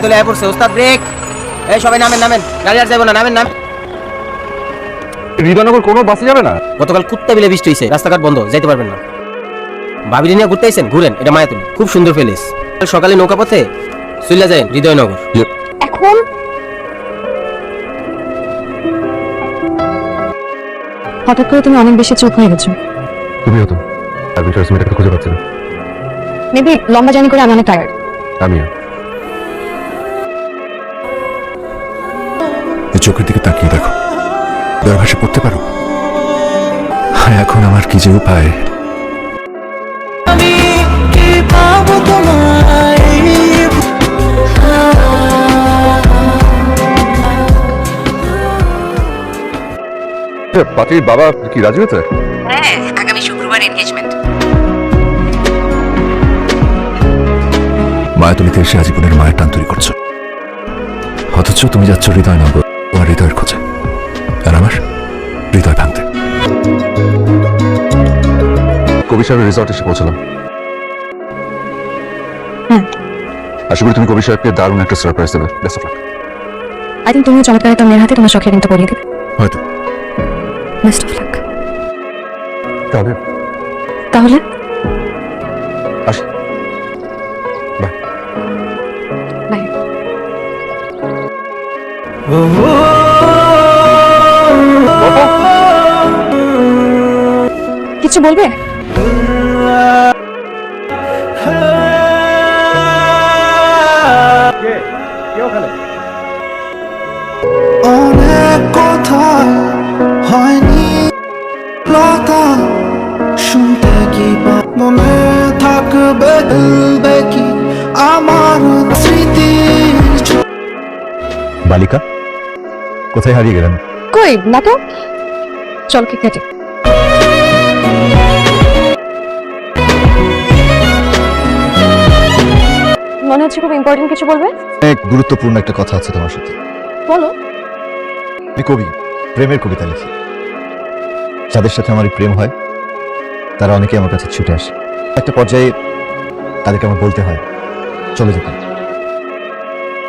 মায়াতুল আয় পড়ছে। ওস্তাদ ব্রেক এই সবাই নামেন নামেন। গাড়ি আর যাব না নামেন নাম হৃদয়নগর কোনো বাসে যাবে না? গতকাল কুত্তা বিলে বৃষ্টি হয়েছে রাস্তাঘাট বন্ধ যাইতে পারবেন না। ভাবিনি নিয়ে ঘুরতে আইছেন? ঘুরেন এটা মায়াতুলি। খুব সুন্দর প্লেস সকালে নৌকা পথে চলে যায় হৃদয়নগর। এখন? হঠাৎ করে তুমি অনেক বেশি চোখ হয়ে গেছো। তুমিও তো আর ভিতরে খুঁজে পাচ্ছি না। মেবি লম্বা জার্নি করে আমি অনেক টায়ার্ড আমিও। চোখের দিকে তাকিয়ে দেখো। দয়া ভাষা পড়তে পারো? হ্যাঁ এখন আমার কি যে উপায়? পাটির বাবা কি রাজি হয়েছে? হ্যাঁ আগামী শুক্রবার এনগেজমেন্ট মায়াতলিতে এসে আজীবনের মায়ের টান তৈরি করছ। অথচ তুমি যাচ্ছ হৃদয় নগর তোমার হৃদয়ের খোঁজে। আর আমার হৃদয় ভাঙতে। কবি সাহেবের রিসর্ট এসে পৌঁছলাম। হ্যাঁ। আশা করি তুমি কবি সাহেবকে দারুণ একটা সারপ্রাইজ দেবে। Best of luck I think তুমিও চমৎকার একটা মেয়ের হাতে তোমার শখের রিংটা পরিয়ে দিবে। হয়তো। বেস্ট অফ লাক তাহলে? তাহলে? আসি। বাই বাই কিছু বলবে? অনেক কথা হয়নি লতা শুনতে কি মনে থাকবে বলবে কি আমার স্মৃতির বালিকা কোথায় হারিয়ে গেলেন? কই না তো? চল কি কেটে? মনে হচ্ছে খুব ইম্পর্টেন্ট কিছু বলবে? অনেক গুরুত্বপূর্ণ একটা কথা আছে তোমার সাথে। বলো। আমি কবি প্রেমের কবিতা লিখি। যাদের সাথে আমার প্রেম হয় তারা অনেকে আমার কাছে ছুটে আসে। একটা পর্যায়ে তাদেরকে আমার বলতে হয় চলে যেতে।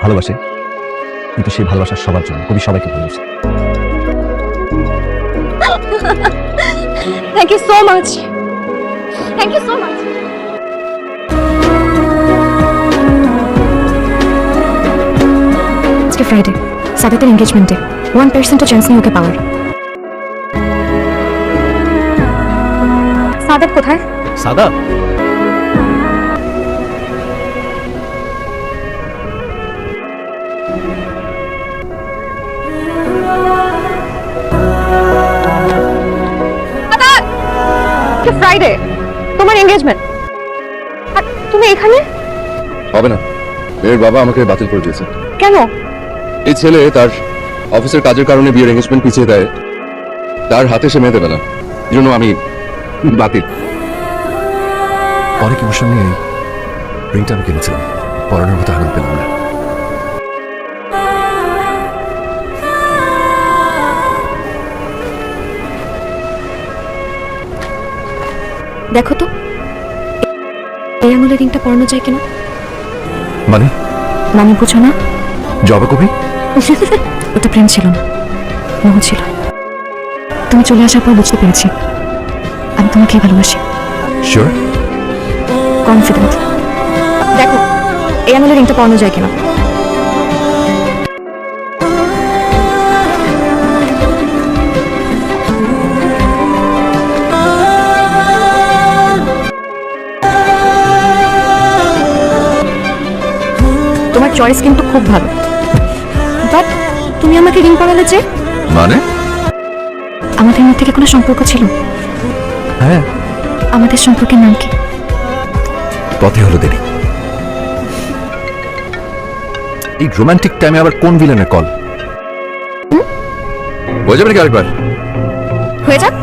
ভালোবাসে কিন্তু সেই ভালোবাসা সবার জন্য। কবি সবাইকে ভালোবাসে। Thank you so much thank you so much আজকে ফ্রাইডে সাদাতের এঙ্গেজমেন্টে ওয়ান পার্সেন্টও চান্স নেই ওকে পাওয়ার সাদাত কোথায় সাদা ফ্রাইডে তোমার এঙ্গেজমেন্ট আর তুমি এখানে হবে না এর বাবা আমাকে বাতিল করে দিয়েছে কেন এই ছেলে তার অফিসের কাজের কারণে বিয়ের এঙ্গেজমেন্ট পিছিয়ে দেয়। তার হাতে সে মেয়ে দেবে না এই জন্য আমি বাতিল। অনেক ইমোশন নিয়ে রিংটা আমি কিনেছিলাম? পরানোর মতো আনন্দ পেলাম না। দেখো তো এই আঙুলের রিংটা পরানো যায় কিনা? মানে? মানে বুঝো না। জবা কবি? ওটা প্রেম ছিল না মোহ ছিল। তুমি চলে আসার পর বুঝতে পেরেছি আমি তোমাকে ভালোবাসি। শিওর কনফিডেন্ট দেখো এই আঙুলের রিংটা পরানো যায় কিনা? তোমার চয়েস কিন্তু খুব ভালো। বাট তুমি আমাকে রিং করালে যে? মানে? আমাদের মধ্যে কি কোনো সম্পর্ক ছিল? হ্যাঁ। আমাদের সম্পর্কের নাম কি? পথে হলো দেরি। এই রোমান্টিক টাইমে আবার কোন ভিলেনের কল হয়ে যাবে নাকি আরেকবার? হয়ে যাক।